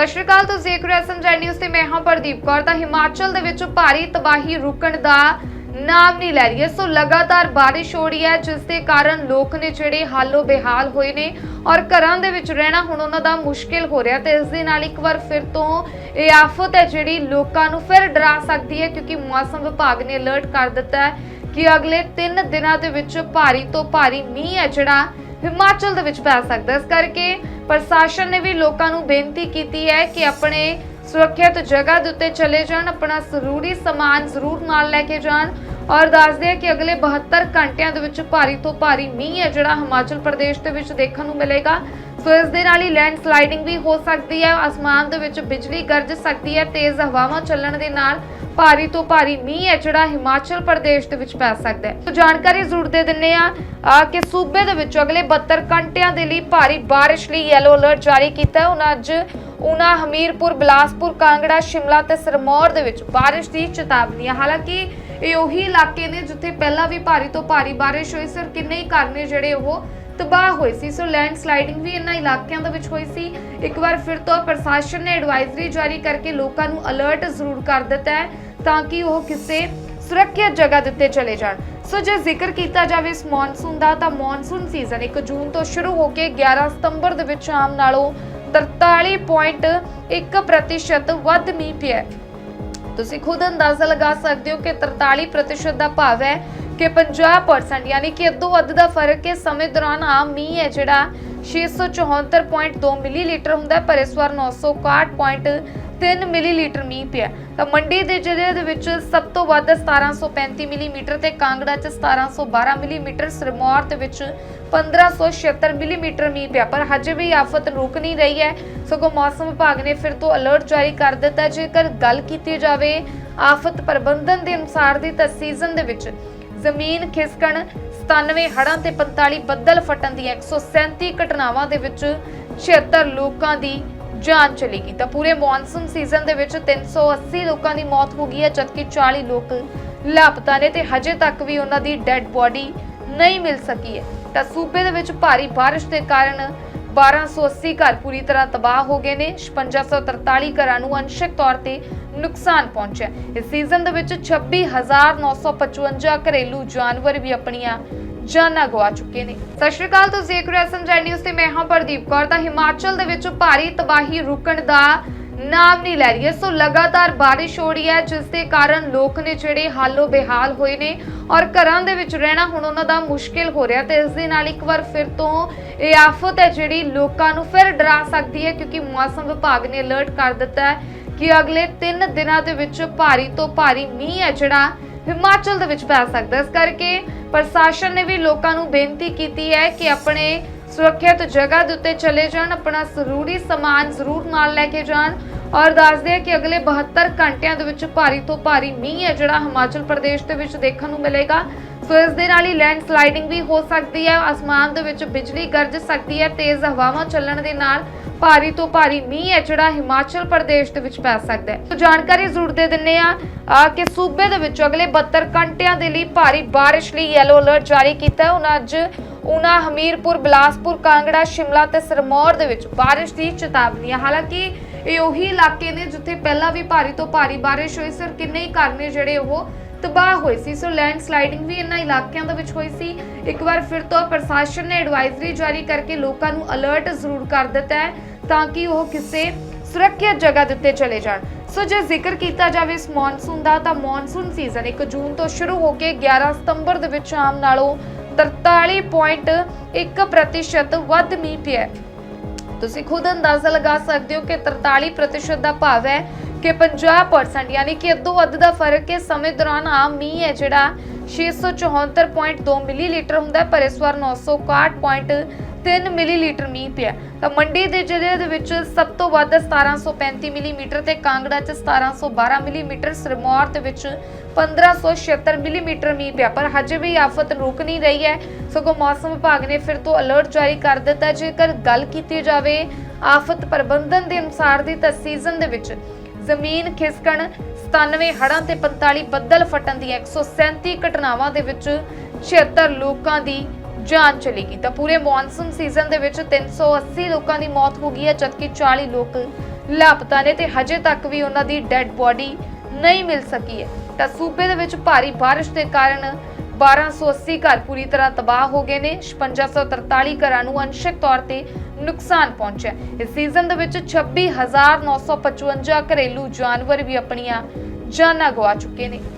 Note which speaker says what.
Speaker 1: ਸਤਿ ਸ਼੍ਰੀ ਅਕਾਲ, ਤੁਸੀਂ ਦੇਖ ਰਹੇ ਹੋ ਐਸਐਮਜੀ ਨਿਊਜ਼ ਤੇ ਮੈਂ ਹਾਂ ਪ੍ਰਦੀਪ ਕੌਰ। ਤਾਂ ਹਿਮਾਚਲ ਦੇ ਵਿੱਚ ਭਾਰੀ ਤਬਾਹੀ ਰੁਕਣ ਦਾ ਨਾਮ ਨਹੀਂ ਲੈ ਰਹੀ ਹੈ। ਸੋ ਲਗਾਤਾਰ ਬਾਰਿਸ਼ ਹੋ ਰਹੀ ਹੈ, ਜਿਸ ਦੇ ਕਾਰਨ ਲੋਕ ਨੇ ਜਿਹੜੇ ਹਾਲੋ ਬੇਹਾਲ ਹੋਏ ਨੇ ਔਰ ਘਰਾਂ ਦੇ ਵਿੱਚ ਰਹਿਣਾ ਹੁਣ ਉਹਨਾਂ ਦਾ ਮੁਸ਼ਕਿਲ ਹੋ ਰਿਹਾ ਤੇ ਇਸ ਦੇ ਨਾਲ ਇੱਕ ਵਾਰ ਫਿਰ ਤੋਂ ਇਹ ਆਫਤ ਹੈ ਜਿਹੜੀ ਲੋਕਾਂ ਨੂੰ ਫਿਰ ਡਰਾ ਸਕਦੀ ਹੈ, ਕਿਉਂਕਿ ਮੌਸਮ ਵਿਭਾਗ ਨੇ ਅਲਰਟ ਕਰ ਦਿੱਤਾ ਹੈ ਕਿ ਅਗਲੇ 3 ਦਿਨਾਂ ਦੇ ਵਿੱਚ ਭਾਰੀ ਤੋਂ ਭਾਰੀ ਮੀਂਹ ਹੈ ਜਿਹੜਾ ਹਿਮਾਚਲ ਦੇ ਵਿੱਚ ਪੈ ਸਕਦਾ ਇਸ ਕਰਕੇ ਪ੍ਰਸ਼ਾਸਨ ਨੇ ਵੀ ਲੋਕਾਂ ਨੂੰ ਬੇਨਤੀ ਕੀਤੀ ਹੈ ਕਿ ਆਪਣੇ ਸੁਰੱਖਿਅਤ ਜਗ੍ਹਾ ਦੇ ਉੱਤੇ ਚਲੇ ਜਾਣ, ਆਪਣਾ ਜ਼ਰੂਰੀ ਸਮਾਨ ਜ਼ਰੂਰ ਨਾਲ ਲੈ ਕੇ ਜਾਣ ਔਰ ਦੱਸਦੇ ਆ ਕਿ ਅਗਲੇ 72 ਘੰਟਿਆਂ ਦੇ ਵਿੱਚ ਭਾਰੀ ਤੋਂ ਭਾਰੀ ਮੀਂਹ ਹੈ, ਜਿਹੜਾ ਹਿਮਾਚਲ ਪ੍ਰਦੇਸ਼ ਦੇ ਵਿੱਚ ਦੇਖਣ ਨੂੰ ਮਿਲੇਗਾ। ਸੋ ਇਸ ਦੇ ਨਾਲ ਹੀ ਲੈਂਡ ਸਲਾਈਡਿੰਗ ਵੀ ਹੋ ਸਕਦੀ ਹੈ, ਅਸਮਾਨ ਦੇ ਵਿੱਚ ਬਿਜਲੀ ਗਰਜ ਸਕਦੀ ਹੈ, ਤੇਜ਼ ਹਵਾਵਾਂ ਚੱਲਣ ਦੇ ਨਾਲ ਭਾਰੀ ਤੋਂ ਭਾਰੀ ਮੀਂਹ ਹੈ, ਜਿਹੜਾ ਹਿਮਾਚਲ ਪ੍ਰਦੇਸ਼ ਦੇ ਵਿੱਚ ਪੈ ਸਕਦਾ ਹੈ। ਸੋ ਜਾਣਕਾਰੀ ਜ਼ਰੂਰ ਦੇ ਦਿੰਨੇ ਆ ਕਿ ਸੂਬੇ ਦੇ ਵਿੱਚ ਅਗਲੇ 72 ਘੰਟਿਆਂ ਦੇ ਲਈ ਭਾਰੀ ਬਾਰਿਸ਼ ਲਈ ਯੈਲੋ ਅਲਰਟ ਜਾਰੀ ਕੀਤਾ ਹੈ। ਉਹਨਾਂ ਅੱਜ ਉਨਾ ਹਮੀਰਪੁਰ, ਬਿਲਾਸਪੁਰ, ਕਾਂਗੜਾ, ਸ਼ਿਮਲਾ ਤੇ ਸਰਮੌਰ ਦੇ ਵਿੱਚ ਬਾਰਿਸ਼ ਦੀ ਚੇਤਾਵਨੀ ਹੈ। ਹਾਲਾਂਕਿ ਇਹ ਉਹੀ ਇਲਾਕੇ ਨੇ ਜਿੱਥੇ ਪਹਿਲਾਂ ਵੀ ਭਾਰੀ ਤੋਂ ਭਾਰੀ ਬਾਰਿਸ਼ ਹੋਈ ਸੀ ਔਰ ਕਿੰਨੇ ਹੀ ਘਰ ਨੇ ਜਿਹੜੇ ਉਹ ਤਬਾਹ ਹੋਏ ਸੀ। ਸੋ ਲੈਂਡ ਸਲਾਈਡਿੰਗ ਵੀ ਇਹਨਾਂ ਇਲਾਕਿਆਂ ਦੇ ਵਿੱਚ ਹੋਈ ਸੀ। ਇੱਕ ਵਾਰ ਫਿਰ ਤੋਂ ਪ੍ਰਸ਼ਾਸਨ ਨੇ ਐਡਵਾਈਜ਼ਰੀ ਜਾਰੀ ਕਰਕੇ ਲੋਕਾਂ ਨੂੰ ਅਲਰਟ ਜ਼ਰੂਰ ਕਰ ਦਿੱਤਾ ਹੈ ਤਾਂ ਕਿ ਉਹ ਕਿਸੇ ਸੁਰੱਖਿਅਤ ਜਗ੍ਹਾ ਦੇ ਚਲੇ ਜਾਣ। ਸੋ ਜੇ ਜ਼ਿਕਰ ਕੀਤਾ ਜਾਵੇ ਇਸ ਮੌਨਸੂਨ ਦਾ, ਤਾਂ ਮੌਨਸੂਨ ਸੀਜ਼ਨ 1 ਜੂਨ ਤੋਂ ਸ਼ੁਰੂ ਹੋ ਕੇ 11 ਸਤੰਬਰ ਦੇ ਵਿੱਚ ਆਮ ਨਾਲੋਂ 43.1% ਵੱਧ ਮੀਂਹ ਪਿਆ ਤੁਸੀਂ ਖੁਦ ਅੰਦਾਜ਼ਾ ਲਗਾ ਸਕਦੇ ਹੋ ਕਿ 43% ਦਾ ਭਾਵ ਹੈ ਕਿ 50% ਯਾਨੀ ਕਿ ਅੱਧੋ ਅੱਧ ਦਾ ਫ਼ਰਕ ਹੈ ਸਮੇਂ ਦੌਰਾਨ ਆਮ ਮੀਂਹ ਹੈ ਜਿਹੜਾ 674.2 ਮਿਲੀਲੀਟਰ ਹੁੰਦਾ ਪਰ ਇਸ ਵਾਰ 961.3 ਮਿਲੀਲੀਟਰ ਮੀਂਹ ਪਿਆ ਤਾਂ ਮੰਡੀ ਦੇ ਜ਼ਿਲ੍ਹੇ ਦੇ ਵਿੱਚ ਸਭ ਤੋਂ ਵੱਧ 1735 ਮਿਲੀਮੀਟਰ ਤੇ ਕਾਂਗੜਾ 'ਚ 1712 ਮਿਲੀਮੀਟਰ, ਸਿਰਮੌਰ ਦੇ ਵਿੱਚ 1576 ਮਿਲੀਮੀਟਰ ਮੀਂਹ ਪਿਆ, ਪਰ ਹਜੇ ਵੀ ਆਫਤ ਰੁਕ ਨਹੀਂ ਰਹੀ ਹੈ। ਸਗੋਂ ਮੌਸਮ ਵਿਭਾਗ ਨੇ ਫਿਰ ਤੋਂ ਅਲਰਟ ਜਾਰੀ ਕਰ ਦਿੱਤਾ ਜੇਕਰ ਗੱਲ ਕੀਤੀ ਜਾਵੇ ਆਫਤ ਪ੍ਰਬੰਧਨ ਦੇ ਅਨੁਸਾਰ ਦੀ, ਤਾਂ ਸੀਜ਼ਨ ਦੇ ਵਿੱਚ ਜ਼ਮੀਨ ਖਿਸਕਣ 97 ਹੜ੍ਹਾਂ ਤੇ 45 ਬੱਦਲ ਫਟਣ ਦੀਆਂ 137 ਘਟਨਾਵਾਂ ਦੇ ਵਿੱਚ 76 ਲੋਕਾਂ ਦੀ ਜਾਨ ਚਲੀ ਗਈ। ਤਾਂ ਪੂਰੇ ਮੌਨਸੂਨ ਸੀਜ਼ਨ ਦੇ ਵਿੱਚ 380 ਲੋਕਾਂ ਦੀ ਮੌਤ ਹੋ ਗਈ ਹੈ, ਜਦਕਿ 40 ਲੋਕ ਲਾਪਤਾ ਨੇ ਤੇ ਹਜੇ ਤੱਕ ਵੀ ਉਹਨਾਂ ਦੀ ਡੈੱਡ ਬੋਡੀ ਨਹੀਂ ਮਿਲ ਸਕੀ ਹੈ। ਤਾਂ ਸੂਬੇ ਦੇ ਵਿੱਚ ਭਾਰੀ ਬਾਰਿਸ਼ ਦੇ ਕਾਰਨ 1280 ਘਰ ਪੂਰੀ ਤਰ੍ਹਾਂ ਤਬਾਹ ਹੋ ਗਏ ਨੇ। 5643 ਘਰਾਂ ਨੂੰ ਅੰਸ਼ਕ ਤੌਰ ਤੇ ਨੁਕਸਾਨ ਪਹੁੰਚਿਆ ਇਸ ਸੀਜ਼ਨ ਦੇ ਵਿੱਚ 26955 ਘਰੇਲੂ ਜਾਨਵਰ ਵੀ ਆਪਣੀਆਂ ਜਾਨਾਂ ਗਵਾ ਚੁੱਕੇ ਨੇ। ਸਤਿ ਸ਼੍ਰੀ ਅਕਾਲ, ਤੁਸੀਂ ਦੇਖ ਰਹੇ ਹੋ ਨਿਊਜ਼ ਤੇ ਮੈਂ ਹਾਂ ਪ੍ਰਦੀਪ ਕੌਰ। ਤਾਂ ਹਿਮਾਚਲ ਦੇ ਵਿੱਚ ਭਾਰੀ ਤਬਾਹੀ ਰੁਕਣ ਦਾ ਨਾਮ ਨਹੀਂ ਲੈ ਰਹੀ ਹੈ। ਸੋ ਲਗਾਤਾਰ ਬਾਰਿਸ਼ ਹੋ ਰਹੀ ਹੈ, ਜਿਸ ਦੇ ਕਾਰਨ ਲੋਕ ਨੇ ਜਿਹੜੇ ਹਾਲੋ ਬੇਹਾਲ ਹੋਏ ਨੇ ਔਰ ਘਰਾਂ ਦੇ ਵਿੱਚ ਰਹਿਣਾ ਹੁਣ ਉਹਨਾਂ ਦਾ ਮੁਸ਼ਕਿਲ ਹੋ ਰਿਹਾ ਤੇ ਇਸ ਦੇ ਨਾਲ ਇੱਕ ਵਾਰ ਫਿਰ ਤੋਂ ਇਹ ਆਫਤ ਹੈ ਜਿਹੜੀ ਲੋਕਾਂ ਨੂੰ ਫਿਰ ਡਰਾ ਸਕਦੀ ਹੈ ਕਿਉਂਕਿ ਮੌਸਮ ਵਿਭਾਗ ਨੇ ਅਲਰਟ ਕਰ ਦਿੱਤਾ ਹੈ ਕਿ ਅਗਲੇ 3 ਦਿਨਾਂ ਦੇ ਵਿੱਚ ਭਾਰੀ ਤੋਂ ਭਾਰੀ ਮੀਂਹ ਹੈ ਜਿਹੜਾ ਹਿਮਾਚਲ ਦੇ ਵਿੱਚ ਪੈ ਸਕਦਾ ਇਸ ਕਰਕੇ ਪ੍ਰਸ਼ਾਸਨ ਨੇ ਵੀ ਲੋਕਾਂ ਨੂੰ ਬੇਨਤੀ ਕੀਤੀ ਹੈ ਕਿ ਆਪਣੇ ਸੁਰੱਖਿਅਤ ਜਗ੍ਹਾ ਦੇ ਉੱਤੇ ਚਲੇ ਜਾਣ ਆਪਣਾ ਜ਼ਰੂਰੀ ਸਮਾਨ ਜ਼ਰੂਰ ਨਾਲ ਲੈ ਕੇ ਜਾਣ। ਔਰ ਦੱਸਦੇ ਆ ਕਿ ਅਗਲੇ 72 ਘੰਟਿਆਂ ਦੇ ਵਿੱਚ ਭਾਰੀ ਤੋਂ ਭਾਰੀ ਮੀਂਹ ਹੈ, ਜਿਹੜਾ ਹਿਮਾਚਲ ਪ੍ਰਦੇਸ਼ ਦੇ ਵਿੱਚ ਦੇਖਣ ਨੂੰ ਮਿਲੇਗਾ। ਸੋ ਇਸ ਦੇ ਨਾਲ ਹੀ ਲੈਂਡ ਸਲਾਈਡਿੰਗ ਵੀ ਹੋ ਸਕਦੀ ਹੈ, ਅਸਮਾਨ ਦੇ ਵਿੱਚ ਬਿਜਲੀ ਗਰਜ ਸਕਦੀ ਹੈ, ਤੇਜ਼ ਹਵਾਵਾਂ ਚੱਲਣ ਦੇ ਨਾਲ ਭਾਰੀ ਤੋਂ ਭਾਰੀ ਮੀਂਹ ਹੈ, ਜਿਹੜਾ ਹਿਮਾਚਲ ਪ੍ਰਦੇਸ਼ ਦੇ ਵਿੱਚ ਪੈ ਸਕਦਾ ਹੈ। ਸੋ ਜਾਣਕਾਰੀ ਜ਼ਰੂਰ ਦੇ ਦਿੰਨੇ ਆ ਕਿ ਸੂਬੇ ਦੇ ਵਿੱਚ ਅਗਲੇ 72 ਘੰਟਿਆਂ ਦੇ ਲਈ ਭਾਰੀ ਬਾਰਿਸ਼ ਲਈ ਯੈਲੋ ਅਲਰਟ ਜਾਰੀ ਕੀਤਾ ਹੈ। ਉਹਨਾਂ ਅੱਜ ਉਨਾ ਹਮੀਰਪੁਰ, ਬਿਲਾਸਪੁਰ, ਕਾਂਗੜਾ, ਸ਼ਿਮਲਾ ਤੇ ਸਰਮੌਰ ਦੇ ਵਿੱਚ ਬਾਰਿਸ਼ ਦੀ ਚੇਤਾਵਨੀ ਹੈ। ਹਾਲਾਂਕਿ ਇਹ ਉਹੀ ਇਲਾਕੇ ਨੇ ਜਿੱਥੇ ਪਹਿਲਾਂ ਵੀ ਭਾਰੀ ਤੋਂ ਭਾਰੀ ਬਾਰਿਸ਼ ਹੋਈ ਸੀ ਔਰ ਕਿੰਨੇ ਹੀ ਘਰ ਨੇ ਜਿਹੜੇ ਉਹ ਤਬਾਹ ਹੋਏ ਸੀ। ਸੋ ਲੈਂਡ ਸਲਾਈਡਿੰਗ ਵੀ ਇਹਨਾਂ ਇਲਾਕਿਆਂ ਦੇ ਵਿੱਚ ਹੋਈ ਸੀ। ਇੱਕ ਵਾਰ ਫਿਰ ਤੋਂ ਪ੍ਰਸ਼ਾਸਨ ਨੇ ਐਡਵਾਈਜ਼ਰੀ ਜਾਰੀ ਕਰਕੇ ਲੋਕਾਂ ਨੂੰ ਅਲਰਟ ਜ਼ਰੂਰ ਕਰ ਦਿੱਤਾ ਹੈ ਤਾਂ ਕਿ ਉਹ ਕਿਸੇ ਸੁਰੱਖਿਅਤ ਜਗ੍ਹਾ ਦੇ ਉੱਤੇ ਚਲੇ ਜਾਣ। ਸੋ ਜੇ ਜ਼ਿਕਰ ਕੀਤਾ ਜਾਵੇ ਇਸ ਮੌਨਸੂਨ ਦਾ ਤਾਂ ਮੌਨਸੂਨ ਸੀਜ਼ਨ 1 ਜੂਨ ਤੋਂ ਸ਼ੁਰੂ ਹੋ ਕੇ 11 ਸਤੰਬਰ ਦੇ ਵਿੱਚ ਆਮ ਨਾਲੋਂ 43.1% ਵੱਧ ਮੀਂਹ ਪਿਆ ਹੈ। ਤੁਸੀਂ ਖੁਦ ਅੰਦਾਜ਼ਾ ਲਗਾ ਸਕਦੇ ਹੋ ਕਿ 43% ਦਾ ਭਾਵ ਹੈ ਕਿ 50% ਯਾਨੀ ਕਿ ਅੱਧੋ ਅੱਧ ਦਾ ਫ਼ਰਕ ਹੈ ਸਮੇਂ ਦੌਰਾਨ ਆਮ ਮੀਂਹ ਹੈ ਜਿਹੜਾ 674.2 ਮਿਲੀਲੀਟਰ ਹੁੰਦਾ ਹੈ, ਪਰ ਇਸ ਵਾਰ 961.3 ਮਿਲੀਲੀਟਰ ਮੀਂਹ ਪਿਆ। ਤਾਂ ਮੰਡੀ ਦੇ ਜ਼ਿਲ੍ਹੇ ਦੇ ਵਿੱਚ ਸਭ ਤੋਂ ਵੱਧ 1735 ਮਿਲੀਮੀਟਰ ਤੇ ਕਾਂਗੜਾ 'ਚ 1712 ਮਿਲੀਮੀਟਰ, ਸਿਰਮੌਰ ਦੇ ਵਿੱਚ 1576 ਮਿਲੀਮੀਟਰ ਮੀਂਹ ਪਿਆ। ਪਰ ਹਜੇ ਵੀ ਆਫਤ ਰੁਕ ਨਹੀਂ ਰਹੀ ਹੈ। ਸਗੋਂ ਮੌਸਮ ਵਿਭਾਗ ਨੇ ਫਿਰ ਤੋਂ ਅਲਰਟ ਜਾਰੀ ਕਰ ਦਿੱਤਾ। ਜੇਕਰ ਗੱਲ ਕੀਤੀ ਜਾਵੇ ਆਫਤ ਪ੍ਰਬੰਧਨ ਦੇ ਅਨੁਸਾਰ ਦੀ, ਤਾਂ ਸੀਜ਼ਨ ਦੇ ਵਿੱਚ ਜ਼ਮੀਨ ਖਿਸਕਣ 97 ਹੜ੍ਹਾਂ ਤੇ 45 ਬੱਦਲ ਫਟਣ ਦੀਆਂ 137 ਘਟਨਾਵਾਂ ਦੇ ਵਿੱਚ 76 ਲੋਕਾਂ ਦੀ ਜਾਨ ਚਲੀ ਗਈ। ਤਾਂ ਪੂਰੇ ਮੌਨਸੂਨ ਸੀਜ਼ਨ ਦੇ ਵਿੱਚ 380 ਲੋਕਾਂ ਦੀ ਮੌਤ ਹੋ ਗਈ ਹੈ, ਜਦਕਿ 40 ਲੋਕ ਲਾਪਤਾ ਨੇ ਤੇ ਹਜੇ ਤੱਕ ਵੀ ਉਹਨਾਂ ਦੀ ਡੈੱਡ ਬੋਡੀ ਨਹੀਂ ਮਿਲ ਸਕੀ ਹੈ। ਤਾਂ ਸੂਬੇ ਦੇ ਵਿੱਚ ਭਾਰੀ ਬਾਰਿਸ਼ ਦੇ ਕਾਰਨ 1280 ਘਰ ਪੂਰੀ ਤਰ੍ਹਾਂ ਤਬਾਹ ਹੋ ਗਏ ਨੇ। 5643 ਘਰਾਂ ਨੂੰ ਅੰਸ਼ਕ ਤੌਰ ਤੇ ਨੁਕਸਾਨ ਪਹੁੰਚਿਆ ਇਸ ਸੀਜ਼ਨ ਦੇ ਵਿੱਚ 26955 ਘਰੇਲੂ ਜਾਨਵਰ ਵੀ ਆਪਣੀਆਂ ਜਾਨਾਂ ਗਵਾ ਚੁੱਕੇ ਨੇ।